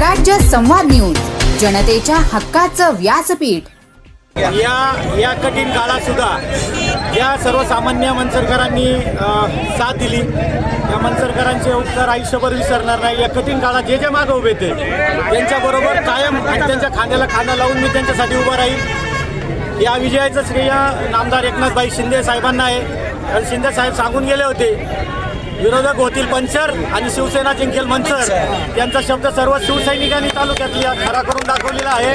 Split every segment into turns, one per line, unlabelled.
स्वराज्य संवाद न्यूज जनतेच्या हक्काचं व्यासपीठ.
या या कठीण काळात सुद्धा या सर्वसामान्य मनसरकरांनी साथ दिली. या मनसरकरांचे उपकार आयुष्यभर विसरणार नाही. या कठीण काळात जे जे मागं उभे ते त्यांच्याबरोबर कायम आणि त्यांच्या खांद्याला खांदा लावून मी त्यांच्यासाठी उभा राहील. या विजयाचं श्रेय नामदार एकनाथभाई शिंदे साहेबांना आहे. कारण शिंदे साहेब सांगून गेले होते विरोधक होतील पंचर आणि शिवसेना जिंकेल मंचर. यांचा शब्द सर्व शिवसैनिकांनी तालुक्यातली खरा करून दाखवलेला आहे.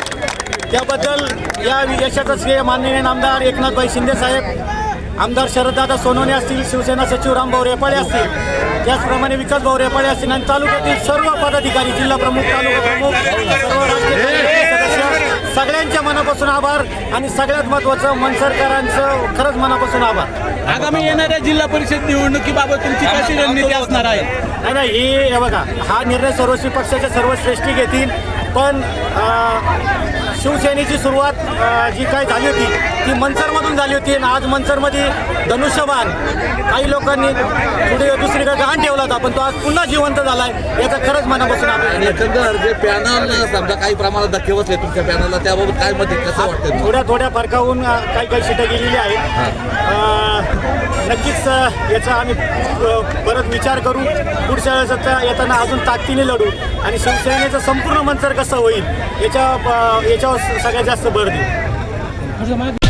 त्याबद्दल या यशाचं श्रेय माननीय आमदार एकनाथभाई शिंदे साहेब आमदार शरददादा सोनवणे असतील शिवसेना सचिव रामभाऊ रेपाळे असतील. त्याचप्रमाणे विकास भाऊ रेपाळे असतील आणि तालुक्यातील सर्व पदाधिकारी जिल्हा प्रमुख तालुका प्रमुख मनापासून आभार आणि सगळ्यात महत्त्वाचं मनसरकरांचं खरंच मनापासून आभार.
आगामी येणाऱ्या जिल्हा परिषद निवडणुकीबाबत तुमची कशी रणनीती असणार आहे?
नाही नाही ही बघा हा निर्णय सर्वस्वी पक्षाचे सर्व श्रेष्ठी घेतील पण शिवसेनेची सुरुवात जी काय झाली होती ती मनसरमधून झाली होती. आणि आज मनसरमध्ये धनुष्यबाण. काही लोकांनी पुढे दुसरीकडे गहाण ठेवला होता पण तो आज पुन्हा जिवंत झाला आहे याचा खरंच मनापासून
एकंदर जे पॅनल समजा काही प्रमाणात धक्के बसले तुमच्या पॅनलला त्याबाबत काय मत आहे? कसं वाटतं?
थोड्या थोड्या फरकाहून काही काही सीटं गेलेली आहेत. अ, नक्कीच याचा आम्ही परत विचार करू. पुढच्या वेळेस येताना अजून ताकदीने लढू आणि शिवसेनेचं संपूर्ण मंचर कसं होईल याच्या याच्यावर सगळ्यात जास्त भर देऊ.